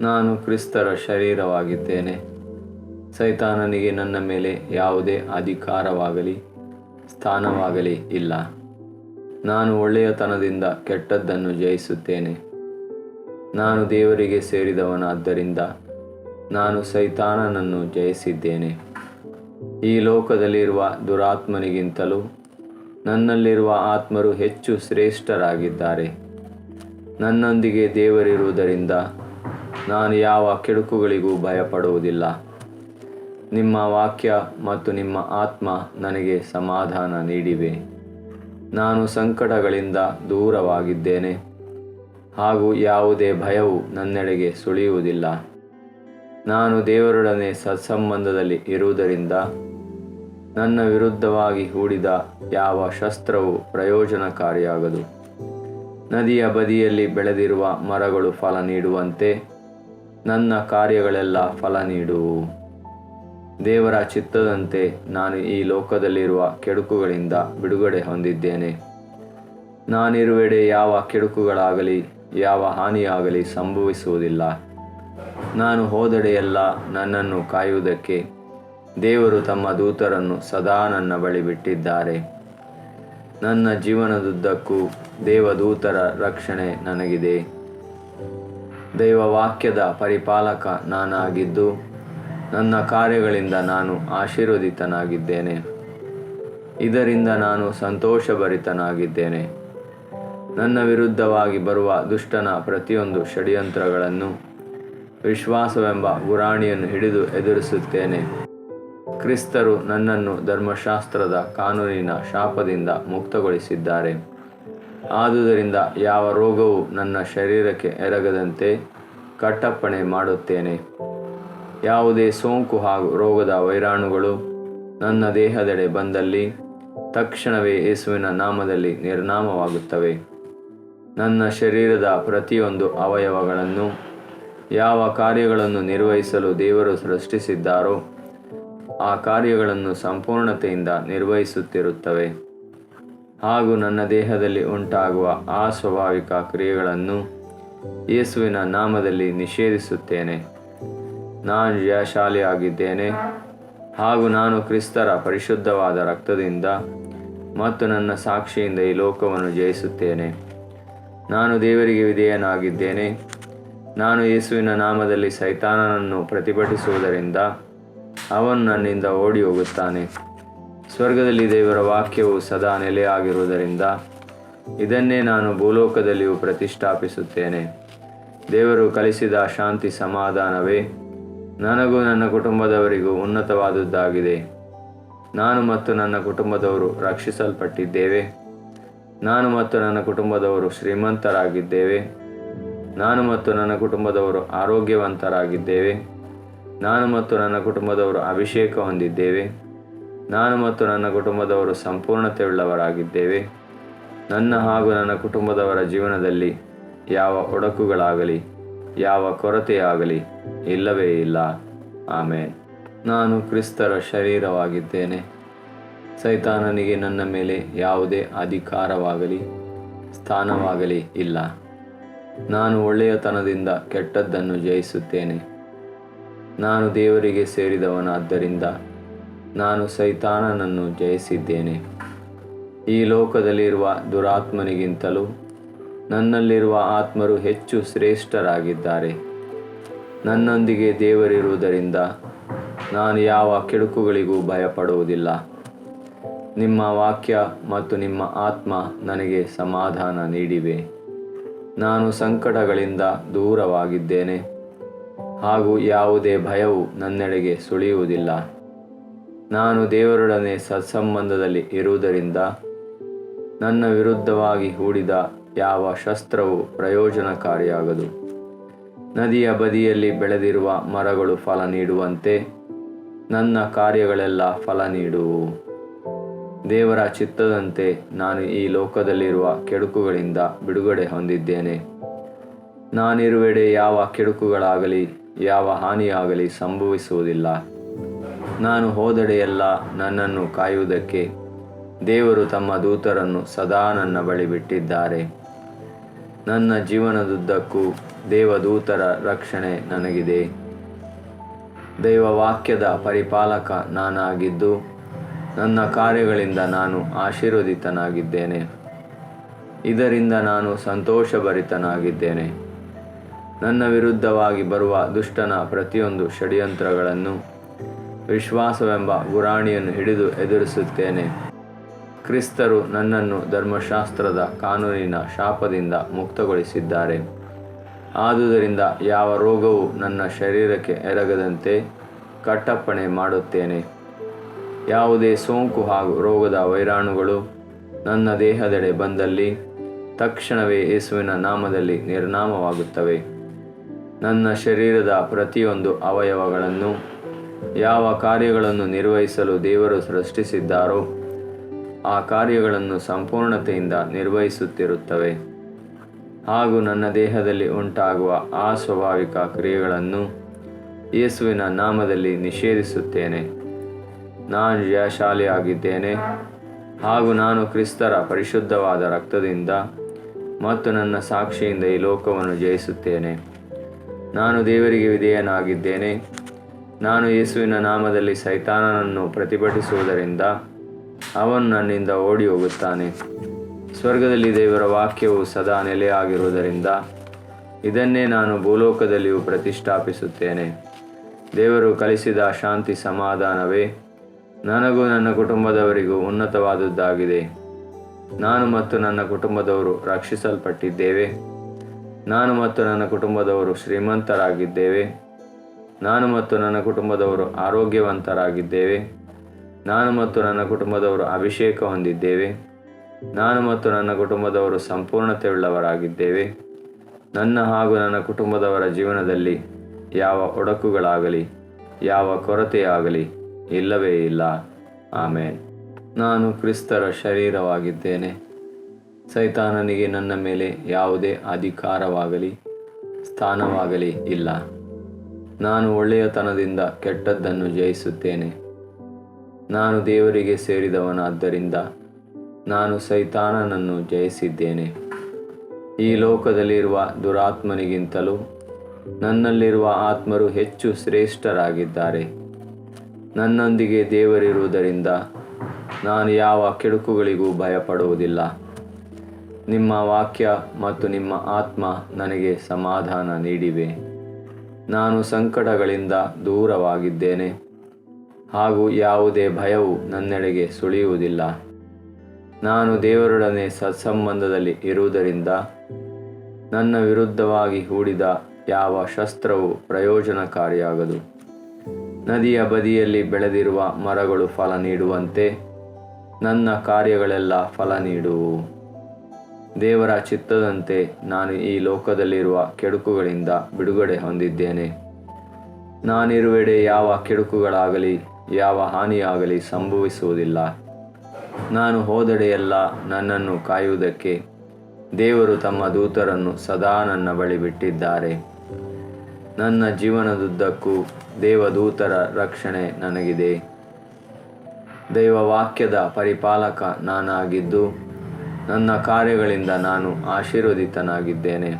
ನಾನು ಕ್ರಿಸ್ತರ ಶರೀರವಾಗಿದ್ದೇನೆ. ಸೈತಾನನಿಗೆ ನನ್ನ ಮೇಲೆ ಯಾವುದೇ ಅಧಿಕಾರವಾಗಲಿ, ಸ್ಥಾನವಾಗಲಿ ಇಲ್ಲ. ನಾನು ಒಳ್ಳೆಯತನದಿಂದ ಕೆಟ್ಟದ್ದನ್ನು ಜಯಿಸುತ್ತೇನೆ. ನಾನು ದೇವರಿಗೆ ಸೇರಿದವನಾದ್ದರಿಂದ ನಾನು ಸೈತಾನನನ್ನು ಜಯಿಸಿದ್ದೇನೆ. ಈ ಲೋಕದಲ್ಲಿರುವ ದುರಾತ್ಮನಿಗಿಂತಲೂ ನನ್ನಲ್ಲಿರುವ ಆತ್ಮರು ಹೆಚ್ಚು ಶ್ರೇಷ್ಠರಾಗಿದ್ದಾರೆ. ನನ್ನೊಂದಿಗೆ ದೇವರಿರುವುದರಿಂದ ನಾನು ಯಾವ ಕೆಡುಕುಗಳಿಗೂ ಭಯಪಡುವುದಿಲ್ಲ. ನಿಮ್ಮ ವಾಕ್ಯ ಮತ್ತು ನಿಮ್ಮ ಆತ್ಮ ನನಗೆ ಸಮಾಧಾನ ನೀಡಿವೆ. ನಾನು ಸಂಕಟಗಳಿಂದ ದೂರವಾಗಿದ್ದೇನೆ ಹಾಗೂ ಯಾವುದೇ ಭಯವು ನನ್ನೆಡೆಗೆ ಸುಳಿಯುವುದಿಲ್ಲ. ನಾನು ದೇವರೊಡನೆ ಸತ್ಸಂಬಂಧದಲ್ಲಿ ಇರುವುದರಿಂದ ನನ್ನ ವಿರುದ್ಧವಾಗಿ ಹೂಡಿದ ಯಾವ ಶಸ್ತ್ರವು ಪ್ರಯೋಜನಕಾರಿಯಾಗದು. ನದಿಯ ಬದಿಯಲ್ಲಿ ಬೆಳೆದಿರುವ ಮರಗಳು ಫಲ ನೀಡುವಂತೆ ನನ್ನ ಕಾರ್ಯಗಳೆಲ್ಲ ಫಲ ನೀಡುವು ದೇವರ ಚಿತ್ತದಂತೆ ನಾನು ಈ ಲೋಕದಲ್ಲಿರುವ ಕೆಡುಕುಗಳಿಂದ ಬಿಡುಗಡೆ ಹೊಂದಿದ್ದೇನೆ. ನಾನಿರುವೆಡೆ ಯಾವ ಕೆಡುಕುಗಳಾಗಲಿ, ಯಾವ ಹಾನಿಯಾಗಲಿ ಸಂಭವಿಸುವುದಿಲ್ಲ. ನಾನು ಹೋದೆಡೆಯೆಲ್ಲ ನನ್ನನ್ನು ಕಾಯುವುದಕ್ಕೆ ದೇವರು ತಮ್ಮ ದೂತರನ್ನು ಸದಾ ನನ್ನ ಬಳಿ ಬಿಟ್ಟಿದ್ದಾರೆ. ನನ್ನ ಜೀವನದುದ್ದಕ್ಕೂ ದೇವದೂತರ ರಕ್ಷಣೆ ನನಗಿದೆ. ದೈವ ವಾಕ್ಯದ ಪರಿಪಾಲಕ ನಾನಾಗಿದ್ದು, ನನ್ನ ಕಾರ್ಯಗಳಿಂದ ನಾನು ಆಶೀರ್ವದಿತನಾಗಿದ್ದೇನೆ. ಇದರಿಂದ ನಾನು ಸಂತೋಷಭರಿತನಾಗಿದ್ದೇನೆ. ನನ್ನ ವಿರುದ್ಧವಾಗಿ ಬರುವ ದುಷ್ಟನ ಪ್ರತಿಯೊಂದು ಷಡ್ಯಂತ್ರಗಳನ್ನು ವಿಶ್ವಾಸವೆಂಬ ಗುರಾಣಿಯನ್ನು ಹಿಡಿದು ಎದುರಿಸುತ್ತೇನೆ. ಕ್ರಿಸ್ತರು ನನ್ನನ್ನು ಧರ್ಮಶಾಸ್ತ್ರದ ಕಾನೂನಿನ ಶಾಪದಿಂದ ಮುಕ್ತಗೊಳಿಸಿದ್ದಾರೆ. ಆದುದರಿಂದ ಯಾವ ರೋಗವು ನನ್ನ ಶರೀರಕ್ಕೆ ಎರಗದಂತೆ ಕಟ್ಟಪ್ಪಣೆ ಮಾಡುತ್ತೇನೆ. ಯಾವುದೇ ಸೋಂಕು ಹಾಗೂ ರೋಗದ ವೈರಾಣುಗಳು ನನ್ನ ದೇಹದೆಡೆ ಬಂದಲ್ಲಿ ತಕ್ಷಣವೇ ಯೇಸುವಿನ ನಾಮದಲ್ಲಿ ನಿರ್ನಾಮವಾಗುತ್ತವೆ. ನನ್ನ ಶರೀರದ ಪ್ರತಿಯೊಂದು ಅವಯವಗಳನ್ನು ಯಾವ ಕಾರ್ಯಗಳನ್ನು ನಿರ್ವಹಿಸಲು ದೇವರು ಸೃಷ್ಟಿಸಿದ್ದಾರೋ ಆ ಕಾರ್ಯಗಳನ್ನು ಸಂಪೂರ್ಣತೆಯಿಂದ ನಿರ್ವಹಿಸುತ್ತಿರುತ್ತವೆ. ಹಾಗೂ ನನ್ನ ದೇಹದಲ್ಲಿ ಉಂಟಾಗುವ ಸ್ವಾಭಾವಿಕ ಕ್ರಿಯೆಗಳನ್ನು ಯೇಸುವಿನ ನಾಮದಲ್ಲಿ ನಿಷೇಧಿಸುತ್ತೇನೆ. ನಾನು ಜಯಶಾಲಿಯಾಗಿದ್ದೇನೆ ಹಾಗೂ ನಾನು ಕ್ರಿಸ್ತರ ಪರಿಶುದ್ಧವಾದ ರಕ್ತದಿಂದ ಮತ್ತು ನನ್ನ ಸಾಕ್ಷಿಯಿಂದ ಈ ಲೋಕವನ್ನು ಜಯಿಸುತ್ತೇನೆ. ನಾನು ದೇವರಿಗೆ ವಿಧೇಯನಾಗಿದ್ದೇನೆ. ನಾನು ಯೇಸುವಿನ ನಾಮದಲ್ಲಿ ಸೈತಾನನನ್ನು ಪ್ರತಿಭಟಿಸುವುದರಿಂದ ಅವನು ನನ್ನಿಂದ ಓಡಿ ಹೋಗುತ್ತಾನೆ. ಸ್ವರ್ಗದಲ್ಲಿ ದೇವರ ವಾಕ್ಯವು ಸದಾ ನೆಲೆಯಾಗಿರುವುದರಿಂದ ಇದನ್ನೇ ನಾನು ಭೂಲೋಕದಲ್ಲಿಯೂ ಪ್ರತಿಷ್ಠಾಪಿಸುತ್ತೇನೆ. ದೇವರು ಕಲಿಸಿದ ಶಾಂತಿ ಸಮಾಧಾನವೇ. ನನಗೂ ನನ್ನ ಕುಟುಂಬದವರಿಗೂ ಉನ್ನತವಾದದ್ದಾಗಿದೆ. ನಾನು ಮತ್ತು ನನ್ನ ಕುಟುಂಬದವರು ರಕ್ಷಿಸಲ್ಪಟ್ಟಿದ್ದೇವೆ. ನಾನು ಮತ್ತು ನನ್ನ ಕುಟುಂಬದವರು ಶ್ರೀಮಂತರಾಗಿದ್ದೇವೆ. ನಾನು ಮತ್ತು ನನ್ನ ಕುಟುಂಬದವರು ಆರೋಗ್ಯವಂತರಾಗಿದ್ದೇವೆ. ನಾನು ಮತ್ತು ನನ್ನ ಕುಟುಂಬದವರು ಅಭಿಷೇಕ ಹೊಂದಿದ್ದೇವೆ. ನಾನು ಮತ್ತು ನನ್ನ ಕುಟುಂಬದವರು ಸಂಪೂರ್ಣತೆಯುಳ್ಳವರಾಗಿದ್ದೇವೆ. ನನ್ನ ಹಾಗೂ ನನ್ನ ಕುಟುಂಬದವರ ಜೀವನದಲ್ಲಿ ಯಾವ ಒಡಕುಗಳಾಗಲಿ, ಯಾವ ಕೊರತೆಯಾಗಲಿ ಇಲ್ಲವೇ ಇಲ್ಲ. ಆಮೇನ್. ನಾನು ಕ್ರಿಸ್ತರ ಶರೀರವಾಗಿದ್ದೇನೆ. ಸೈತಾನನಿಗೆ ನನ್ನ ಮೇಲೆ ಯಾವುದೇ ಅಧಿಕಾರವಾಗಲಿ, ಸ್ಥಾನವಾಗಲಿ ಇಲ್ಲ. ನಾನು ಒಳ್ಳೆಯತನದಿಂದ ಕೆಟ್ಟದ್ದನ್ನು ಜಯಿಸುತ್ತೇನೆ. ನಾನು ದೇವರಿಗೆ ಸೇರಿದವನಾದ್ದರಿಂದ ನಾನು ಸೈತಾನನನ್ನು ಜಯಿಸಿದ್ದೇನೆ. ಈ ಲೋಕದಲ್ಲಿರುವ ದುರಾತ್ಮನಿಗಿಂತಲೂ ನನ್ನಲ್ಲಿರುವ ಆತ್ಮರು ಹೆಚ್ಚು ಶ್ರೇಷ್ಠರಾಗಿದ್ದಾರೆ. ನನ್ನೊಂದಿಗೆ ದೇವರಿರುವುದರಿಂದ ನಾನು ಯಾವ ಕೆಡುಕುಗಳಿಗೂ ಭಯಪಡುವುದಿಲ್ಲ. ನಿಮ್ಮ ವಾಕ್ಯ ಮತ್ತು ನಿಮ್ಮ ಆತ್ಮ ನನಗೆ ಸಮಾಧಾನ ನೀಡಿವೆ. ನಾನು ಸಂಕಟಗಳಿಂದ ದೂರವಾಗಿದ್ದೇನೆ. ಹಾಗೂ ಯಾವುದೇ ಭಯವು ನನ್ನೆಡೆಗೆ ಸುಳಿಯುವುದಿಲ್ಲ. ನಾನು ದೇವರೊಡನೆ ಸತ್ಸಂಬಂಧದಲ್ಲಿ ಇರುವುದರಿಂದ ನನ್ನ ವಿರುದ್ಧವಾಗಿ ಹೂಡಿದ ಯಾವ ಶಸ್ತ್ರವು ಪ್ರಯೋಜನಕಾರಿಯಾಗದು. ನದಿಯ ಬದಿಯಲ್ಲಿ ಬೆಳೆದಿರುವ ಮರಗಳು ಫಲ ನೀಡುವಂತೆ ನನ್ನ ಕಾರ್ಯಗಳೆಲ್ಲ ಫಲ ನೀಡುವು. ದೇವರ ಚಿತ್ತದಂತೆ ನಾನು ಈ ಲೋಕದಲ್ಲಿರುವ ಕೆಡುಕುಗಳಿಂದ ಬಿಡುಗಡೆ ಹೊಂದಿದ್ದೇನೆ. ನಾನಿರುವೆಡೆ ಯಾವ ಕೆಡುಕುಗಳಾಗಲಿ ಯಾವ ಹಾನಿಯಾಗಲಿ ಸಂಭವಿಸುವುದಿಲ್ಲ. ನಾನು ಹೋದಡೆಯೆಲ್ಲ ನನ್ನನ್ನು ಕಾಯುವುದಕ್ಕೆ ದೇವರು ತಮ್ಮ ದೂತರನ್ನು ಸದಾ ನನ್ನ ಬಳಿ ಬಿಟ್ಟಿದ್ದಾರೆ. ನನ್ನ ಜೀವನದುದ್ದಕ್ಕೂ ದೇವದೂತರ ರಕ್ಷಣೆ ನನಗಿದೆ. ದೈವ ವಾಕ್ಯದ ಪರಿಪಾಲಕ ನಾನಾಗಿದ್ದು, ನನ್ನ ಕಾರ್ಯಗಳಿಂದ ನಾನು ಆಶೀರ್ವದಿತನಾಗಿದ್ದೇನೆ. ಇದರಿಂದ ನಾನು ಸಂತೋಷಭರಿತನಾಗಿದ್ದೇನೆ. ನನ್ನ ವಿರುದ್ಧವಾಗಿ ಬರುವ ದುಷ್ಟನ ಪ್ರತಿಯೊಂದು ಷಡ್ಯಂತ್ರಗಳನ್ನು ವಿಶ್ವಾಸವೆಂಬ ಗುರಾಣಿಯನ್ನು ಹಿಡಿದು ಎದುರಿಸುತ್ತೇನೆ. ಕ್ರಿಸ್ತರು ನನ್ನನ್ನು ಧರ್ಮಶಾಸ್ತ್ರದ ಕಾನೂನಿನ ಶಾಪದಿಂದ ಮುಕ್ತಗೊಳಿಸಿದ್ದಾರೆ. ಆದುದರಿಂದ ಯಾವ ರೋಗವು ನನ್ನ ಶರೀರಕ್ಕೆ ಎರಗದಂತೆ ಕಟ್ಟಪ್ಪಣೆ ಮಾಡುತ್ತೇನೆ. ಯಾವುದೇ ಸೋಂಕು ಹಾಗೂ ರೋಗದ ವೈರಾಣುಗಳು ನನ್ನ ದೇಹದೆಡೆ ಬಂದಲ್ಲಿ ತಕ್ಷಣವೇ ಯೇಸುವಿನ ನಾಮದಲ್ಲಿ ನಿರ್ನಾಮವಾಗುತ್ತವೆ. ನನ್ನ ಶರೀರದ ಪ್ರತಿಯೊಂದು ಅವಯವಗಳನ್ನು, ಯಾವ ಕಾರ್ಯಗಳನ್ನು ನಿರ್ವಹಿಸಲು ದೇವರು ಸೃಷ್ಟಿಸಿದ್ದಾರೋ, ಆ ಕಾರ್ಯಗಳನ್ನು ಸಂಪೂರ್ಣತೆಯಿಂದ ನಿರ್ವಹಿಸುತ್ತಿರುತ್ತವೆ. ಹಾಗೂ ನನ್ನ ದೇಹದಲ್ಲಿ ಉಂಟಾಗುವ ಸ್ವಾಭಾವಿಕ ಕ್ರಿಯೆಗಳನ್ನು ಯೇಸುವಿನ ನಾಮದಲ್ಲಿ ನಿಷೇಧಿಸುತ್ತೇನೆ. ನಾನು ಜಯಶಾಲಿಯಾಗಿದ್ದೇನೆ, ಹಾಗೂ ನಾನು ಕ್ರಿಸ್ತರ ಪರಿಶುದ್ಧವಾದ ರಕ್ತದಿಂದ ಮತ್ತು ನನ್ನ ಸಾಕ್ಷಿಯಿಂದ ಈ ಲೋಕವನ್ನು ಜಯಿಸುತ್ತೇನೆ. ನಾನು ದೇವರಿಗೆ ವಿಧೇಯನಾಗಿದ್ದೇನೆ. ನಾನು ಯೇಸುವಿನ ನಾಮದಲ್ಲಿ ಸೈತಾನನನ್ನು ಪ್ರತಿಭಟಿಸುವುದರಿಂದ ಅವನು ನನ್ನಿಂದ ಓಡಿ ಹೋಗುತ್ತಾನೆ ಸ್ವರ್ಗದಲ್ಲಿ ದೇವರ ವಾಕ್ಯವು ಸದಾ ನೆಲೆಯಾಗಿರುವುದರಿಂದ ಇದನ್ನೇ ನಾನು ಭೂಲೋಕದಲ್ಲಿಯೂ ಪ್ರತಿಷ್ಠಾಪಿಸುತ್ತೇನೆ. ದೇವರು ಕಲಿಸಿದ ಶಾಂತಿ ಸಮಾಧಾನವೇ. ನನಗೂ ನನ್ನ ಕುಟುಂಬದವರಿಗೂ ಉನ್ನತವಾದದ್ದಾಗಿದೆ. ನಾನು ಮತ್ತು ನನ್ನ ಕುಟುಂಬದವರು ರಕ್ಷಿಸಲ್ಪಟ್ಟಿದ್ದೇವೆ. ನಾನು ಮತ್ತು ನನ್ನ ಕುಟುಂಬದವರು ಶ್ರೀಮಂತರಾಗಿದ್ದೇವೆ. ನಾನು ಮತ್ತು ನನ್ನ ಕುಟುಂಬದವರು ಆರೋಗ್ಯವಂತರಾಗಿದ್ದೇವೆ. ನಾನು ಮತ್ತು ನನ್ನ ಕುಟುಂಬದವರು ಅಭಿಷೇಕ ಹೊಂದಿದ್ದೇವೆ. ನಾನು ಮತ್ತು ನನ್ನ ಕುಟುಂಬದವರು ಸಂಪೂರ್ಣತೆಯುಳ್ಳವರಾಗಿದ್ದೇವೆ. ನನ್ನ ಹಾಗೂ ನನ್ನ ಕುಟುಂಬದವರ ಜೀವನದಲ್ಲಿ ಯಾವ ಒಡಕುಗಳಾಗಲಿ, ಯಾವ ಕೊರತೆಯಾಗಲಿ ಇಲ್ಲವೇ ಇಲ್ಲ. ಆಮೇನ್. ನಾನು ಕ್ರಿಸ್ತರ ಶರೀರವಾಗಿದ್ದೇನೆ. ಸೈತಾನನಿಗೆ ನನ್ನ ಮೇಲೆ ಯಾವುದೇ ಅಧಿಕಾರವಾಗಲಿ, ಸ್ಥಾನವಾಗಲಿ ಇಲ್ಲ. ನಾನು ಒಳ್ಳೆಯತನದಿಂದ ಕೆಟ್ಟದ್ದನ್ನು ಜಯಿಸುತ್ತೇನೆ. ನಾನು ದೇವರಿಗೆ ಸೇರಿದವನಾದ್ದರಿಂದ ನಾನು ಸೈತಾನನನ್ನು ಜಯಿಸಿದ್ದೇನೆ. ಈ ಲೋಕದಲ್ಲಿರುವ ದುರಾತ್ಮನಿಗಿಂತಲೂ ನನ್ನಲ್ಲಿರುವ ಆತ್ಮರು ಹೆಚ್ಚು ಶ್ರೇಷ್ಠರಾಗಿದ್ದಾರೆ. ನನ್ನೊಂದಿಗೆ ದೇವರಿರುವುದರಿಂದ ನಾನು ಯಾವ ಕೆಡುಕುಗಳಿಗೂ ಭಯಪಡುವುದಿಲ್ಲ. ನಿಮ್ಮ ವಾಕ್ಯ ಮತ್ತು ನಿಮ್ಮ ಆತ್ಮ ನನಗೆ ಸಮಾಧಾನ ನೀಡಿವೆ. ನಾನು ಸಂಕಟಗಳಿಂದ ದೂರವಾಗಿದ್ದೇನೆ. ಹಾಗೂ ಯಾವುದೇ ಭಯವು ನನ್ನೆಡೆಗೆ ಸುಳಿಯುವುದಿಲ್ಲ. ನಾನು ದೇವರೊಡನೆ ಸತ್ಸಂಬಂಧದಲ್ಲಿ ಇರುವುದರಿಂದ ನನ್ನ ವಿರುದ್ಧವಾಗಿ ಹೂಡಿದ ಯಾವ ಶಸ್ತ್ರವು ಪ್ರಯೋಜನಕಾರಿಯಾಗದು. ನದಿಯ ಬದಿಯಲ್ಲಿ ಬೆಳೆದಿರುವ ಮರಗಳು ಫಲ ನೀಡುವಂತೆ ನನ್ನ ಕಾರ್ಯಗಳೆಲ್ಲ ಫಲ ನೀಡುವು. ದೇವರ ಚಿತ್ತದಂತೆ ನಾನು ಈ ಲೋಕದಲ್ಲಿರುವ ಕೆಡುಕುಗಳಿಂದ ಬಿಡುಗಡೆ ಹೊಂದಿದ್ದೇನೆ. ನಾನಿರುವೆಡೆ ಯಾವ ಕೆಡುಕುಗಳಾಗಲಿ, ಯಾವ ಹಾನಿಯಾಗಲಿ ಸಂಭವಿಸುವುದಿಲ್ಲ. ನಾನು ಹೋದೆಡೆಯೆಲ್ಲ ನನ್ನನ್ನು ಕಾಯುವುದಕ್ಕೆ ದೇವರು ತಮ್ಮ ದೂತರನ್ನು ಸದಾ ನನ್ನ ಬಳಿ ಬಿಟ್ಟಿದ್ದಾರೆ. ನನ್ನ ಜೀವನದುದ್ದಕ್ಕೂ ದೇವದೂತರ ರಕ್ಷಣೆ ನನಗಿದೆ. ದೈವ ವಾಕ್ಯದ ಪರಿಪಾಲಕ ನಾನಾಗಿದ್ದು ನನ್ನ ಕಾರ್ಯಗಳಿಂದ ನಾನು ಆಶೀರ್ವದಿತನಾಗಿದ್ದೇನೆ.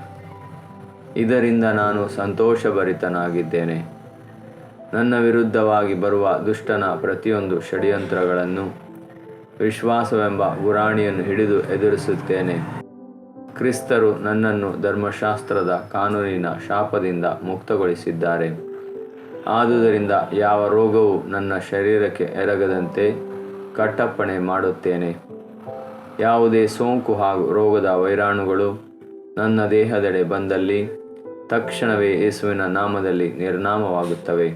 ಇದರಿಂದ ನಾನು ಸಂತೋಷಭರಿತನಾಗಿದ್ದೇನೆ. ನನ್ನ ವಿರುದ್ಧವಾಗಿ ಬರುವ ದುಷ್ಟನ ಪ್ರತಿಯೊಂದು ಷಡ್ಯಂತ್ರಗಳನ್ನು ವಿಶ್ವಾಸವೆಂಬ ಗುರಾಣಿಯನ್ನು ಹಿಡಿದು ಎದುರಿಸುತ್ತೇನೆ. ಕ್ರಿಸ್ತರು ನನ್ನನ್ನು ಧರ್ಮಶಾಸ್ತ್ರದ ಕಾನೂನಿನ ಶಾಪದಿಂದ ಮುಕ್ತಗೊಳಿಸಿದ್ದಾರೆ. ಆದುದರಿಂದ ಯಾವ ರೋಗವು ನನ್ನ ಶರೀರಕ್ಕೆ ಎರಗದಂತೆ ಕಟ್ಟಪ್ಪಣೆ ಮಾಡುತ್ತೇನೆ. ಯಾವುದೇ ಸೋಂಕು ಹಾಗೂ ರೋಗದ ವೈರಾಣುಗಳು ನನ್ನ ದೇಹದೆಡೆ ಬಂದಲ್ಲಿ ತಕ್ಷಣವೇ ಯೇಸುವಿನ ನಾಮದಲ್ಲಿ ನಿರ್ನಾಮವಾಗುತ್ತವೆ.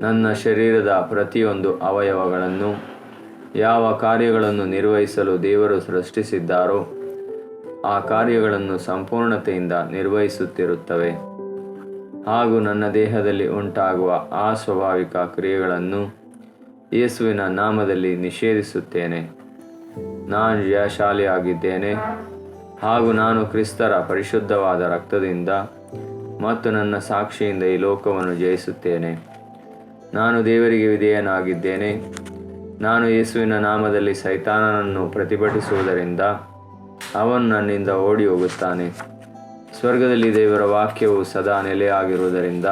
ನನ್ನ ಶರೀರದ ಪ್ರತಿಯೊಂದು ಅವಯವಗಳನ್ನು, ಯಾವ ಕಾರ್ಯಗಳನ್ನು ನಿರ್ವಹಿಸಲು ದೇವರು ಸೃಷ್ಟಿಸಿದ್ದಾರೋ, ಆ ಕಾರ್ಯಗಳನ್ನು ಸಂಪೂರ್ಣತೆಯಿಂದ ನಿರ್ವಹಿಸುತ್ತಿರುತ್ತವೆ. ಹಾಗೂ ನನ್ನ ದೇಹದಲ್ಲಿ ಉಂಟಾಗುವ ಅಸ್ವಾಭಾವಿಕ ಕ್ರಿಯೆಗಳನ್ನು ಯೇಸುವಿನ ನಾಮದಲ್ಲಿ ನಿಷೇಧಿಸುತ್ತೇನೆ. ನಾನು ಜಯಶಾಲಿಯಾಗಿದ್ದೇನೆ ಹಾಗೂ ನಾನು ಕ್ರಿಸ್ತರ ಪರಿಶುದ್ಧವಾದ ರಕ್ತದಿಂದ ಮತ್ತು ನನ್ನ ಸಾಕ್ಷಿಯಿಂದ ಈ ಲೋಕವನ್ನು ಜಯಿಸುತ್ತೇನೆ. ನಾನು ದೇವರಿಗೆ ವಿಧೇಯನಾಗಿದ್ದೇನೆ. ನಾನು ಯೇಸುವಿನ ನಾಮದಲ್ಲಿ ಸೈತಾನನನ್ನು ಪ್ರತಿಭಟಿಸುವುದರಿಂದ ಅವನು ನನ್ನಿಂದ ಓಡಿ ಹೋಗುತ್ತಾನೆ. ಸ್ವರ್ಗದಲ್ಲಿ ದೇವರ ವಾಕ್ಯವು ಸದಾ ನೆಲೆಯಾಗಿರುವುದರಿಂದ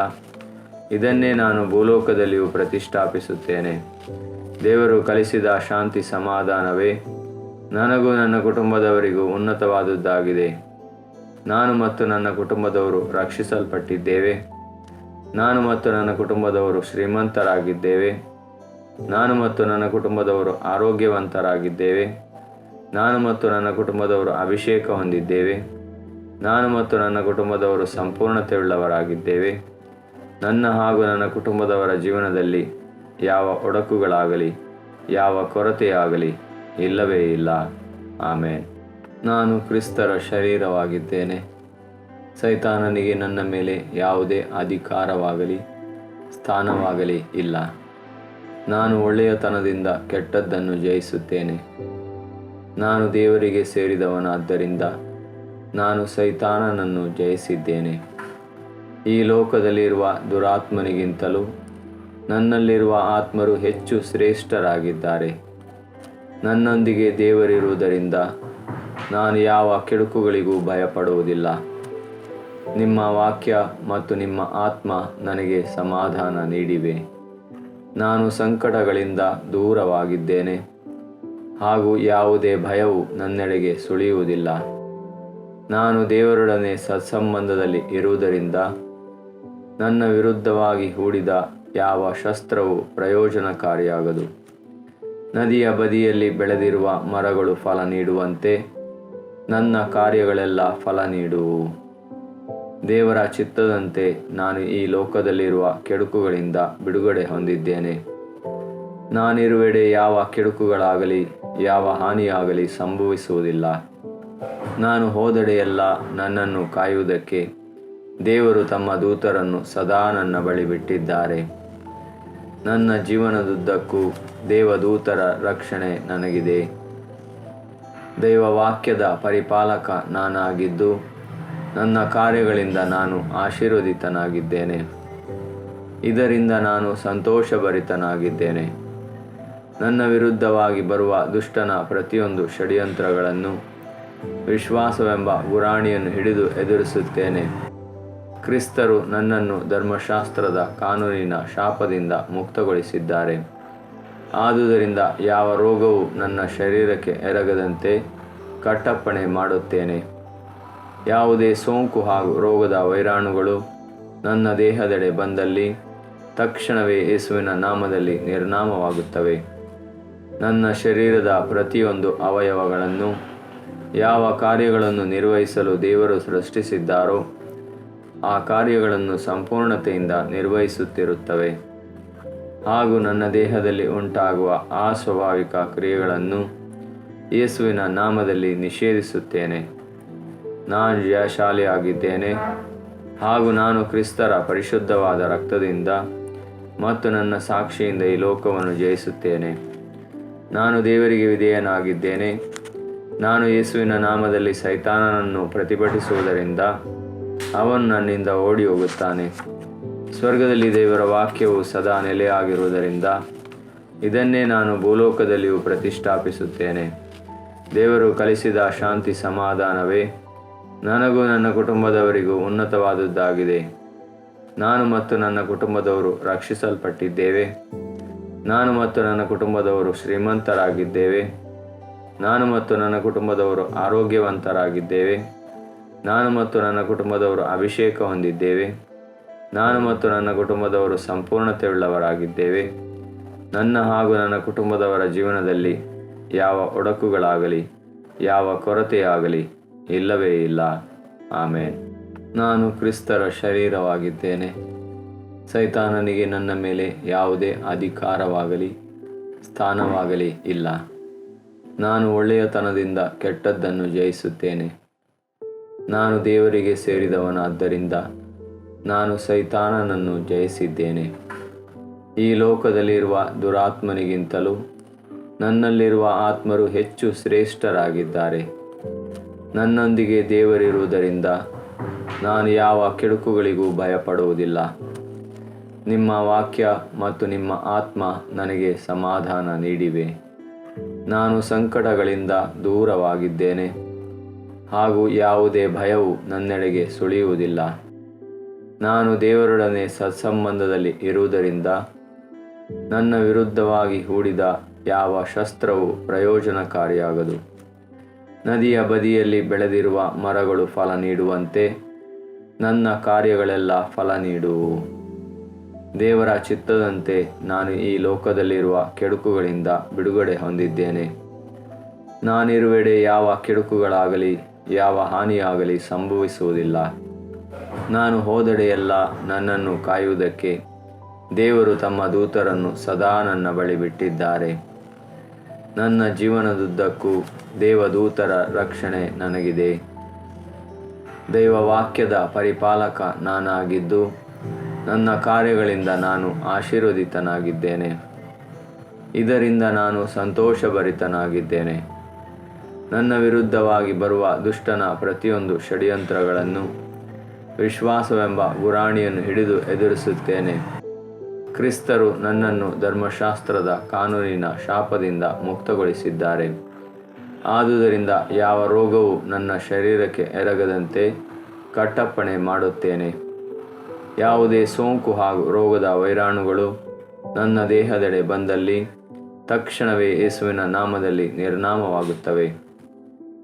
ಇದನ್ನೇ ನಾನು ಭೂಲೋಕದಲ್ಲಿಯೂ ಪ್ರತಿಷ್ಠಾಪಿಸುತ್ತೇನೆ. ದೇವರು ಕಲಿಸಿದ ಶಾಂತಿ ಸಮಾಧಾನವೇ. ನನಗೂ ನನ್ನ ಕುಟುಂಬದವರಿಗೂ ಉನ್ನತವಾದದ್ದಾಗಿದೆ. ನಾನು ಮತ್ತು ನನ್ನ ಕುಟುಂಬದವರು ರಕ್ಷಿಸಲ್ಪಟ್ಟಿದ್ದೇವೆ. ನಾನು ಮತ್ತು ನನ್ನ ಕುಟುಂಬದವರು ಶ್ರೀಮಂತರಾಗಿದ್ದೇವೆ. ನಾನು ಮತ್ತು ನನ್ನ ಕುಟುಂಬದವರು ಆರೋಗ್ಯವಂತರಾಗಿದ್ದೇವೆ. ನಾನು ಮತ್ತು ನನ್ನ ಕುಟುಂಬದವರು ಅಭಿಷೇಕ ಹೊಂದಿದ್ದೇವೆ. ನಾನು ಮತ್ತು ನನ್ನ ಕುಟುಂಬದವರು ಸಂಪೂರ್ಣತೆಯುಳ್ಳವರಾಗಿದ್ದೇವೆ. ನನ್ನ ಹಾಗೂ ನನ್ನ ಕುಟುಂಬದವರ ಜೀವನದಲ್ಲಿ ಯಾವ ಒಡಕುಗಳಾಗಲಿ, ಯಾವ ಕೊರತೆಯಾಗಲಿ ಇಲ್ಲವೇ ಇಲ್ಲ. ಆಮೇನ್. ನಾನು ಕ್ರಿಸ್ತರ ಶರೀರವಾಗಿದ್ದೇನೆ. ಸೈತಾನನಿಗೆ ನನ್ನ ಮೇಲೆ ಯಾವುದೇ ಅಧಿಕಾರವಾಗಲಿ, ಸ್ಥಾನವಾಗಲಿ ಇಲ್ಲ. ನಾನು ಒಳ್ಳೆಯತನದಿಂದ ಕೆಟ್ಟದ್ದನ್ನು ಜಯಿಸುತ್ತೇನೆ. ನಾನು ದೇವರಿಗೆ ಸೇರಿದವನಾದ್ದರಿಂದ ನಾನು ಸೈತಾನನನ್ನು ಜಯಿಸಿದ್ದೇನೆ. ಈ ಲೋಕದಲ್ಲಿರುವ ದುರಾತ್ಮನಿಗಿಂತಲೂ ನನ್ನಲ್ಲಿರುವ ಆತ್ಮರು ಹೆಚ್ಚು ಶ್ರೇಷ್ಠರಾಗಿದ್ದಾರೆ. ನನ್ನೊಂದಿಗೆ ದೇವರಿರುವುದರಿಂದ ನಾನು ಯಾವ ಕೆಡುಕುಗಳಿಗೂ ಭಯಪಡುವುದಿಲ್ಲ. ನಿಮ್ಮ ವಾಕ್ಯ ಮತ್ತು ನಿಮ್ಮ ಆತ್ಮ ನನಗೆ ಸಮಾಧಾನ ನೀಡಿವೆ. ನಾನು ಸಂಕಟಗಳಿಂದ ದೂರವಾಗಿದ್ದೇನೆ. ಹಾಗೂ ಯಾವುದೇ ಭಯವು ನನ್ನೆಡೆಗೆ ಸುಳಿಯುವುದಿಲ್ಲ. ನಾನು ದೇವರೊಡನೆ ಸತ್ಸಂಬಂಧದಲ್ಲಿ ಇರುವುದರಿಂದ ನನ್ನ ವಿರುದ್ಧವಾಗಿ ಹೂಡಿದ ಯಾವ ಶಸ್ತ್ರವು ಪ್ರಯೋಜನಕಾರಿಯಾಗದು. ನದಿಯ ಬದಿಯಲ್ಲಿ ಬೆಳೆದಿರುವ ಮರಗಳು ಫಲ ನೀಡುವಂತೆ ನನ್ನ ಕಾರ್ಯಗಳೆಲ್ಲ ಫಲ ನೀಡುವು ದೇವರ ಚಿತ್ತದಂತೆ ನಾನು ಈ ಲೋಕದಲ್ಲಿರುವ ಕೆಡುಕುಗಳಿಂದ ಬಿಡುಗಡೆ ಹೊಂದಿದ್ದೇನೆ. ನಾನಿರುವೆಡೆ ಯಾವ ಕೆಡುಕುಗಳಾಗಲಿ, ಯಾವ ಹಾನಿಯಾಗಲಿ ಸಂಭವಿಸುವುದಿಲ್ಲ. ನಾನು ಹೋದೆಡೆಯೆಲ್ಲ ನನ್ನನ್ನು ಕಾಯುವುದಕ್ಕೆ ದೇವರು ತಮ್ಮ ದೂತರನ್ನು ಸದಾ ನನ್ನ ಬಳಿ ಬಿಟ್ಟಿದ್ದಾರೆ. ನನ್ನ ಜೀವನದುದ್ದಕ್ಕೂ ದೇವದೂತರ ರಕ್ಷಣೆ ನನಗಿದೆ. ದೈವ ವಾಕ್ಯದ ಪರಿಪಾಲಕ ನಾನಾಗಿದ್ದು, ನನ್ನ ಕಾರ್ಯಗಳಿಂದ ನಾನು ಆಶೀರ್ವದಿತನಾಗಿದ್ದೇನೆ. ಇದರಿಂದ ನಾನು ಸಂತೋಷಭರಿತನಾಗಿದ್ದೇನೆ. ನನ್ನ ವಿರುದ್ಧವಾಗಿ ಬರುವ ದುಷ್ಟನ ಪ್ರತಿಯೊಂದು ಷಡ್ಯಂತ್ರಗಳನ್ನು ವಿಶ್ವಾಸವೆಂಬ ಗುರಾಣಿಯನ್ನು ಹಿಡಿದು ಎದುರಿಸುತ್ತೇನೆ. ಕ್ರಿಸ್ತರು ನನ್ನನ್ನು ಧರ್ಮಶಾಸ್ತ್ರದ ಕಾನೂನಿನ ಶಾಪದಿಂದ ಮುಕ್ತಗೊಳಿಸಿದ್ದಾರೆ. ಆದುದರಿಂದ ಯಾವ ರೋಗವು ನನ್ನ ಶರೀರಕ್ಕೆ ಎರಗದಂತೆ ಕಟ್ಟಪ್ಪಣೆ ಮಾಡುತ್ತೇನೆ. ಯಾವುದೇ ಸೋಂಕು ಹಾಗೂ ರೋಗದ ವೈರಾಣುಗಳು ನನ್ನ ದೇಹದೆಡೆ ಬಂದಲ್ಲಿ ತಕ್ಷಣವೇ ಯೇಸುವಿನ ನಾಮದಲ್ಲಿ ನಿರ್ನಾಮವಾಗುತ್ತವೆ. ನನ್ನ ಶರೀರದ ಪ್ರತಿಯೊಂದು ಅವಯವಗಳನ್ನು ಯಾವ ಕಾರ್ಯಗಳನ್ನು ನಿರ್ವಹಿಸಲು ದೇವರು ಸೃಷ್ಟಿಸಿದ್ದಾರೋ ಆ ಕಾರ್ಯಗಳನ್ನು ಸಂಪೂರ್ಣತೆಯಿಂದ ನಿರ್ವಹಿಸುತ್ತಿರುತ್ತವೆ. ಹಾಗೂ ನನ್ನ ದೇಹದಲ್ಲಿ ಉಂಟಾಗುವ ಅಸ್ವಾಭಾವಿಕ ಕ್ರಿಯೆಗಳನ್ನು ಯೇಸುವಿನ ನಾಮದಲ್ಲಿ ನಿಷೇಧಿಸುತ್ತೇನೆ. ನಾನು ಜಯಶಾಲಿಯಾಗಿದ್ದೇನೆ. ಹಾಗೂ ನಾನು ಕ್ರಿಸ್ತರ ಪರಿಶುದ್ಧವಾದ ರಕ್ತದಿಂದ ಮತ್ತು ನನ್ನ ಸಾಕ್ಷಿಯಿಂದ ಈ ಲೋಕವನ್ನು ಜಯಿಸುತ್ತೇನೆ. ನಾನು ದೇವರಿಗೆ ವಿಧೇಯನಾಗಿದ್ದೇನೆ. ನಾನು ಯೇಸುವಿನ ನಾಮದಲ್ಲಿ ಸೈತಾನನನ್ನು ಪ್ರತಿಭಟಿಸುವುದರಿಂದ ಅವನು ನನ್ನಿಂದ ಓಡಿ ಹೋಗುತ್ತಾನೆ. ಸ್ವರ್ಗದಲ್ಲಿ ದೇವರ ವಾಕ್ಯವು ಸದಾ ನೆಲೆಯಾಗಿರುವುದರಿಂದ ಇದನ್ನೇ ನಾನು ಭೂಲೋಕದಲ್ಲಿಯೂ ಪ್ರತಿಷ್ಠಾಪಿಸುತ್ತೇನೆ. ದೇವರು ಕಲಿಸಿದ ಶಾಂತಿ ಸಮಾಧಾನವೇ, ನನಗೂ ನನ್ನ ಕುಟುಂಬದವರಿಗೂ ಉನ್ನತವಾದದ್ದಾಗಿದೆ. ನಾನು ಮತ್ತು ನನ್ನ ಕುಟುಂಬದವರು ರಕ್ಷಿಸಲ್ಪಟ್ಟಿದ್ದೇವೆ. ನಾನು ಮತ್ತು ನನ್ನ ಕುಟುಂಬದವರು ಶ್ರೀಮಂತರಾಗಿದ್ದೇವೆ. ನಾನು ಮತ್ತು ನನ್ನ ಕುಟುಂಬದವರು ಆರೋಗ್ಯವಂತರಾಗಿದ್ದೇವೆ. ನಾನು ಮತ್ತು ನನ್ನ ಕುಟುಂಬದವರು ಅಭಿಷೇಕ ಹೊಂದಿದ್ದೇವೆ. ನಾನು ಮತ್ತು ನನ್ನ ಕುಟುಂಬದವರು ಸಂಪೂರ್ಣತೆಯುಳ್ಳವರಾಗಿದ್ದೇವೆ. ನನ್ನ ಹಾಗೂ ನನ್ನ ಕುಟುಂಬದವರ ಜೀವನದಲ್ಲಿ ಯಾವ ಒಡಕುಗಳಾಗಲಿ, ಯಾವ ಕೊರತೆಯಾಗಲಿ ಇಲ್ಲವೇ ಇಲ್ಲ. ಆಮೇನ್. ನಾನು ಕ್ರಿಸ್ತರ ಶರೀರವಾಗಿದ್ದೇನೆ. ಸೈತಾನನಿಗೆ ನನ್ನ ಮೇಲೆ ಯಾವುದೇ ಅಧಿಕಾರವಾಗಲಿ, ಸ್ಥಾನವಾಗಲಿ ಇಲ್ಲ. ನಾನು ಒಳ್ಳೆಯತನದಿಂದ ಕೆಟ್ಟದ್ದನ್ನು ಜಯಿಸುತ್ತೇನೆ. ನಾನು ದೇವರಿಗೆ ಸೇರಿದವನಾದ್ದರಿಂದ ನಾನು ಸೈತಾನನನ್ನು ಜಯಿಸಿದ್ದೇನೆ. ಈ ಲೋಕದಲ್ಲಿರುವ ದುರಾತ್ಮನಿಗಿಂತಲೂ ನನ್ನಲ್ಲಿರುವ ಆತ್ಮರು ಹೆಚ್ಚು ಶ್ರೇಷ್ಠರಾಗಿದ್ದಾರೆ. ನನ್ನೊಂದಿಗೆ ದೇವರಿರುವುದರಿಂದ ನಾನು ಯಾವ ಕೆಡುಕುಗಳಿಗೂ ಭಯಪಡುವುದಿಲ್ಲ. ನಿಮ್ಮ ವಾಕ್ಯ ಮತ್ತು ನಿಮ್ಮ ಆತ್ಮ ನನಗೆ ಸಮಾಧಾನ ನೀಡಿವೆ. ನಾನು ಸಂಕಟಗಳಿಂದ ದೂರವಾಗಿದ್ದೇನೆ. ಹಾಗೂ ಯಾವುದೇ ಭಯವು ನನ್ನೆಡೆಗೆ ಸುಳಿಯುವುದಿಲ್ಲ. ನಾನು ದೇವರೊಡನೆ ಸತ್ಸಂಬಂಧದಲ್ಲಿ ಇರುವುದರಿಂದ ನನ್ನ ವಿರುದ್ಧವಾಗಿ ಹೂಡಿದ ಯಾವ ಶಸ್ತ್ರವು ಪ್ರಯೋಜನಕಾರಿಯಾಗದು. ನದಿಯ ಬದಿಯಲ್ಲಿ ಬೆಳೆದಿರುವ ಮರಗಳು ಫಲ ನೀಡುವಂತೆ ನನ್ನ ಕಾರ್ಯಗಳೆಲ್ಲ ಫಲ ನೀಡುವು. ದೇವರ ಚಿತ್ತದಂತೆ ನಾನು ಈ ಲೋಕದಲ್ಲಿರುವ ಕೆಡುಕುಗಳಿಂದ ಬಿಡುಗಡೆ ಹೊಂದಿದ್ದೇನೆ. ನಾನಿರುವೆಡೆ ಯಾವ ಕೆಡುಕುಗಳಾಗಲಿ ಯಾವ ಹಾನಿಯಾಗಲಿ ಸಂಭವಿಸುವುದಿಲ್ಲ. ನಾನು ಹೋದಡೆಯೆಲ್ಲ ನನ್ನನ್ನು ಕಾಯುವುದಕ್ಕೆ ದೇವರು ತಮ್ಮ ದೂತರನ್ನು ಸದಾ ನನ್ನ ಬಳಿ ಬಿಟ್ಟಿದ್ದಾರೆ. ನನ್ನ ಜೀವನದುದ್ದಕ್ಕೂ ದೇವದೂತರ ರಕ್ಷಣೆ ನನಗಿದೆ. ದೈವ ವಾಕ್ಯದ ಪರಿಪಾಲಕ ನಾನಾಗಿದ್ದು, ನನ್ನ ಕಾರ್ಯಗಳಿಂದ ನಾನು ಆಶೀರ್ವದಿತನಾಗಿದ್ದೇನೆ. ಇದರಿಂದ ನಾನು ಸಂತೋಷಭರಿತನಾಗಿದ್ದೇನೆ. ನನ್ನ ವಿರುದ್ಧವಾಗಿ ಬರುವ ದುಷ್ಟನ ಪ್ರತಿಯೊಂದು ಷಡ್ಯಂತ್ರಗಳನ್ನು ವಿಶ್ವಾಸವೆಂಬ ಗುರಾಣಿಯನ್ನು ಹಿಡಿದು ಎದುರಿಸುತ್ತೇನೆ. ಕ್ರಿಸ್ತರು ನನ್ನನ್ನು ಧರ್ಮಶಾಸ್ತ್ರದ ಕಾನೂನಿನ ಶಾಪದಿಂದ ಮುಕ್ತಗೊಳಿಸಿದ್ದಾರೆ. ಆದುದರಿಂದ ಯಾವ ರೋಗವು ನನ್ನ ಶರೀರಕ್ಕೆ ಎರಗದಂತೆ ಕಟ್ಟಪ್ಪಣೆ ಮಾಡುತ್ತೇನೆ. ಯಾವುದೇ ಸೋಂಕು ಹಾಗೂ ರೋಗದ ವೈರಾಣುಗಳು ನನ್ನ ದೇಹದೆಡೆ ಬಂದಲ್ಲಿ ತಕ್ಷಣವೇ ಯೇಸುವಿನ ನಾಮದಲ್ಲಿ ನಿರ್ನಾಮವಾಗುತ್ತವೆ.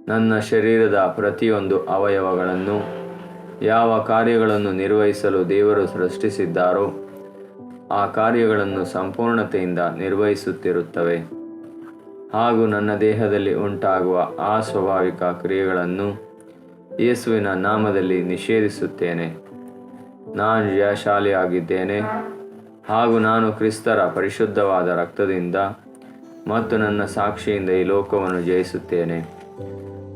ನನ್ನ ಶರೀರದ ಪ್ರತಿಯೊಂದು ಅವಯವಗಳನ್ನು, ಯಾವ ಕಾರ್ಯಗಳನ್ನು ನಿರ್ವಹಿಸಲು ದೇವರು ಸೃಷ್ಟಿಸಿದ್ದಾರೋ, ಆ ಕಾರ್ಯಗಳನ್ನು ಸಂಪೂರ್ಣತೆಯಿಂದ ನಿರ್ವಹಿಸುತ್ತಿರುತ್ತವೆ. ಹಾಗೂ ನನ್ನ ದೇಹದಲ್ಲಿ ಉಂಟಾಗುವ ಸ್ವಾಭಾವಿಕ ಕ್ರಿಯೆಗಳನ್ನು ಯೇಸುವಿನ ನಾಮದಲ್ಲಿ ನಿಷೇಧಿಸುತ್ತೇನೆ. ನಾನು ಜಯಶಾಲಿಯಾಗಿದ್ದೇನೆ, ಹಾಗೂ ನಾನು ಕ್ರಿಸ್ತರ ಪರಿಶುದ್ಧವಾದ ರಕ್ತದಿಂದ ಮತ್ತು ನನ್ನ ಸಾಕ್ಷಿಯಿಂದ ಈ ಲೋಕವನ್ನು ಜಯಿಸುತ್ತೇನೆ.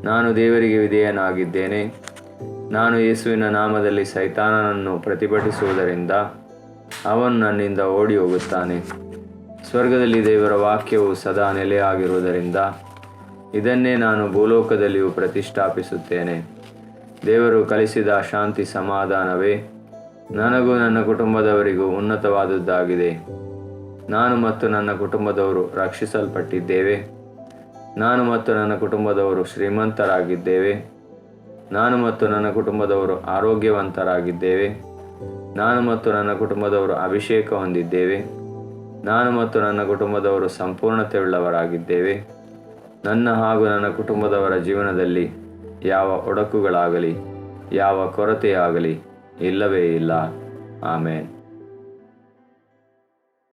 ನಾನು ದೇವರಿಗೆ ವಿಧೇಯನಾಗಿದ್ದೇನೆ. ನಾನು ಯೇಸುವಿನ ನಾಮದಲ್ಲಿ ಸೈತಾನನನ್ನು ಪ್ರತಿಭಟಿಸುವುದರಿಂದ ಅವನು ನನ್ನಿಂದ ಓಡಿ ಹೋಗುತ್ತಾನೆ ಸ್ವರ್ಗದಲ್ಲಿ ದೇವರ ವಾಕ್ಯವು ಸದಾ ನೆಲೆಯಾಗಿರುವುದರಿಂದ ಇದನ್ನೇ ನಾನು ಭೂಲೋಕದಲ್ಲಿಯೂ ಪ್ರತಿಷ್ಠಾಪಿಸುತ್ತೇನೆ. ದೇವರು ಕಲಿಸಿದ ಶಾಂತಿ ಸಮಾಧಾನವೇ. ನನಗೂ ನನ್ನ ಕುಟುಂಬದವರಿಗೂ ಉನ್ನತವಾದದ್ದಾಗಿದೆ. ನಾನು ಮತ್ತು ನನ್ನ ಕುಟುಂಬದವರು ರಕ್ಷಿಸಲ್ಪಟ್ಟಿದ್ದೇವೆ. ನಾನು ಮತ್ತು ನನ್ನ ಕುಟುಂಬದವರು ಶ್ರೀಮಂತರಾಗಿದ್ದೇವೆ. ನಾನು ಮತ್ತು ನನ್ನ ಕುಟುಂಬದವರು ಆರೋಗ್ಯವಂತರಾಗಿದ್ದೇವೆ. ನಾನು ಮತ್ತು ನನ್ನ ಕುಟುಂಬದವರು ಅಭಿಷೇಕ ಹೊಂದಿದ್ದೇವೆ. ನಾನು ಮತ್ತು ನನ್ನ ಕುಟುಂಬದವರು ಸಂಪೂರ್ಣತೆಯುಳ್ಳವರಾಗಿದ್ದೇವೆ. ನನ್ನ ಹಾಗೂ ನನ್ನ ಕುಟುಂಬದವರ ಜೀವನದಲ್ಲಿ ಯಾವ ಒಡಕುಗಳಾಗಲಿ, ಯಾವ ಕೊರತೆಯಾಗಲಿ ಇಲ್ಲವೇ ಇಲ್ಲ. ಆಮೇನ್.